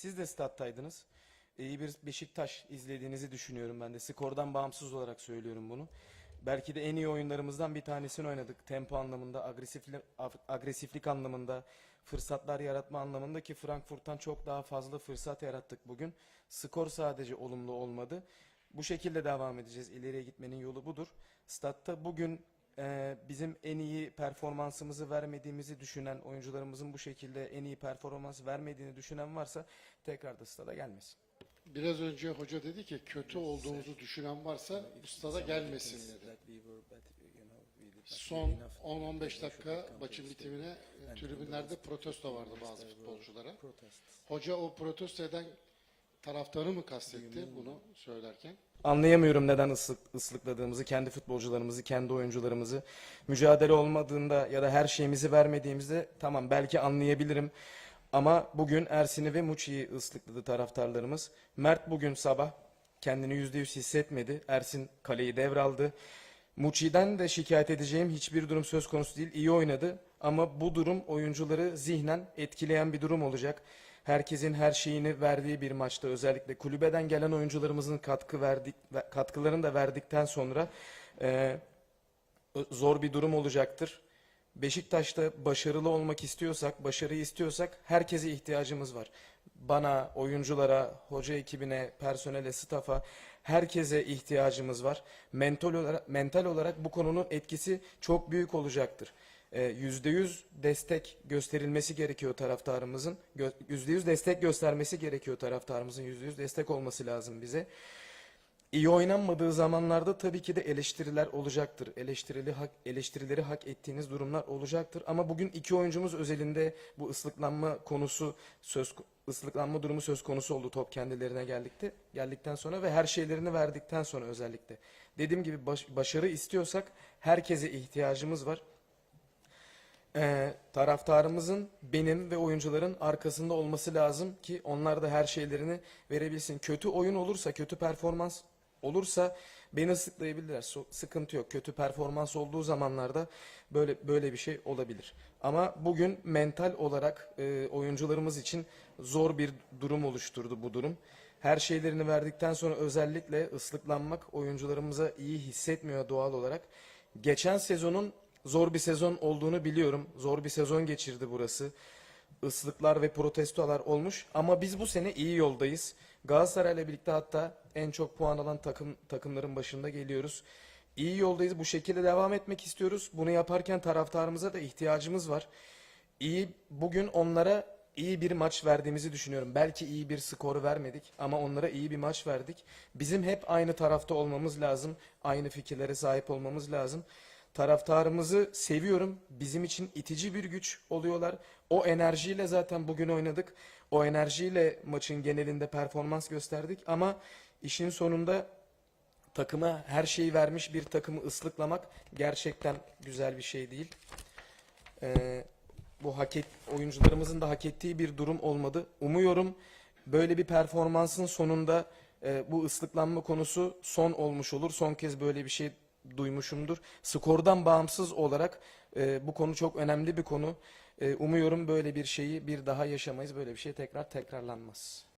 Siz de stat'taydınız. İyi bir Beşiktaş izlediğinizi düşünüyorum ben de. Skordan bağımsız olarak söylüyorum bunu. Belki de en iyi oyunlarımızdan bir tanesini oynadık. Tempo anlamında, agresiflik, agresiflik anlamında, fırsatlar yaratma anlamında ki Frankfurt'tan çok daha fazla fırsat yarattık bugün. Skor sadece olumlu olmadı. Bu şekilde devam edeceğiz. İleriye gitmenin yolu budur. Statta bugün e, bizim en iyi performansımızı vermediğimizi düşünen, oyuncularımızın bu şekilde en iyi performans vermediğini düşünen varsa tekrar da stada gelmesin. Biraz önce hoca dedi ki kötü olduğumuzu düşünen varsa ustada gelmesin dedi. Son 10-15 dakika maçın bitimine e, tribünlerde protesto vardı bazı futbolculara. Hoca o protesto eden taraftarı mı kastetti bunu söylerken? Anlayamıyorum neden ıslık, ıslıkladığımızı, kendi futbolcularımızı, kendi oyuncularımızı. Mücadele olmadığında ya da her şeyimizi vermediğimizde tamam belki anlayabilirim. Ama bugün Ersin'i ve Muçi'yi ıslıkladı taraftarlarımız. Mert bugün sabah kendini %100 hissetmedi. Ersin kaleyi devraldı. Muçi'den de şikayet edeceğim hiçbir durum söz konusu değil. İyi oynadı ama bu durum oyuncuları zihnen etkileyen bir durum olacak. Herkesin her şeyini verdiği bir maçta özellikle kulübeden gelen oyuncularımızın katkı verdik ve- katkılarını da verdikten sonra e, zor bir durum olacaktır. Beşiktaş'ta başarılı olmak istiyorsak, başarıyı istiyorsak herkese ihtiyacımız var. Bana, oyunculara, hoca ekibine, personele, stafa herkese ihtiyacımız var. Mental olarak, mental olarak bu konunun etkisi çok büyük olacaktır. Ee, Yüzde yüz destek gösterilmesi gerekiyor taraftarımızın. Gö- Yüzde yüz destek göstermesi gerekiyor taraftarımızın. Yüzde yüz destek olması lazım bize. İyi oynanmadığı zamanlarda tabii ki de eleştiriler olacaktır. Eleştirili hak, eleştirileri hak ettiğiniz durumlar olacaktır. Ama bugün iki oyuncumuz özelinde bu ıslıklanma konusu söz ıslıklanma durumu söz konusu oldu top kendilerine geldikte geldikten sonra ve her şeylerini verdikten sonra özellikle. Dediğim gibi baş- başarı istiyorsak herkese ihtiyacımız var. Ee, taraftarımızın benim ve oyuncuların arkasında olması lazım ki onlar da her şeylerini verebilsin. Kötü oyun olursa, kötü performans olursa beni ıslıklayabilirler. So- sıkıntı yok. Kötü performans olduğu zamanlarda böyle böyle bir şey olabilir. Ama bugün mental olarak e, oyuncularımız için zor bir durum oluşturdu bu durum. Her şeylerini verdikten sonra özellikle ıslıklanmak oyuncularımıza iyi hissetmiyor doğal olarak. Geçen sezonun zor bir sezon olduğunu biliyorum. Zor bir sezon geçirdi burası. Islıklar ve protestolar olmuş ama biz bu sene iyi yoldayız. Galatasaray'la birlikte hatta en çok puan alan takım takımların başında geliyoruz. İyi yoldayız. Bu şekilde devam etmek istiyoruz. Bunu yaparken taraftarımıza da ihtiyacımız var. İyi bugün onlara iyi bir maç verdiğimizi düşünüyorum. Belki iyi bir skoru vermedik ama onlara iyi bir maç verdik. Bizim hep aynı tarafta olmamız lazım. Aynı fikirlere sahip olmamız lazım. Taraftarımızı seviyorum. Bizim için itici bir güç oluyorlar. O enerjiyle zaten bugün oynadık. O enerjiyle maçın genelinde performans gösterdik ama işin sonunda takıma her şeyi vermiş bir takımı ıslıklamak gerçekten güzel bir şey değil. Ee, bu hak et, oyuncularımızın da hak ettiği bir durum olmadı. Umuyorum böyle bir performansın sonunda e, bu ıslıklanma konusu son olmuş olur. Son kez böyle bir şey duymuşumdur. Skordan bağımsız olarak e, bu konu çok önemli bir konu. E, umuyorum böyle bir şeyi bir daha yaşamayız. Böyle bir şey tekrar tekrarlanmaz.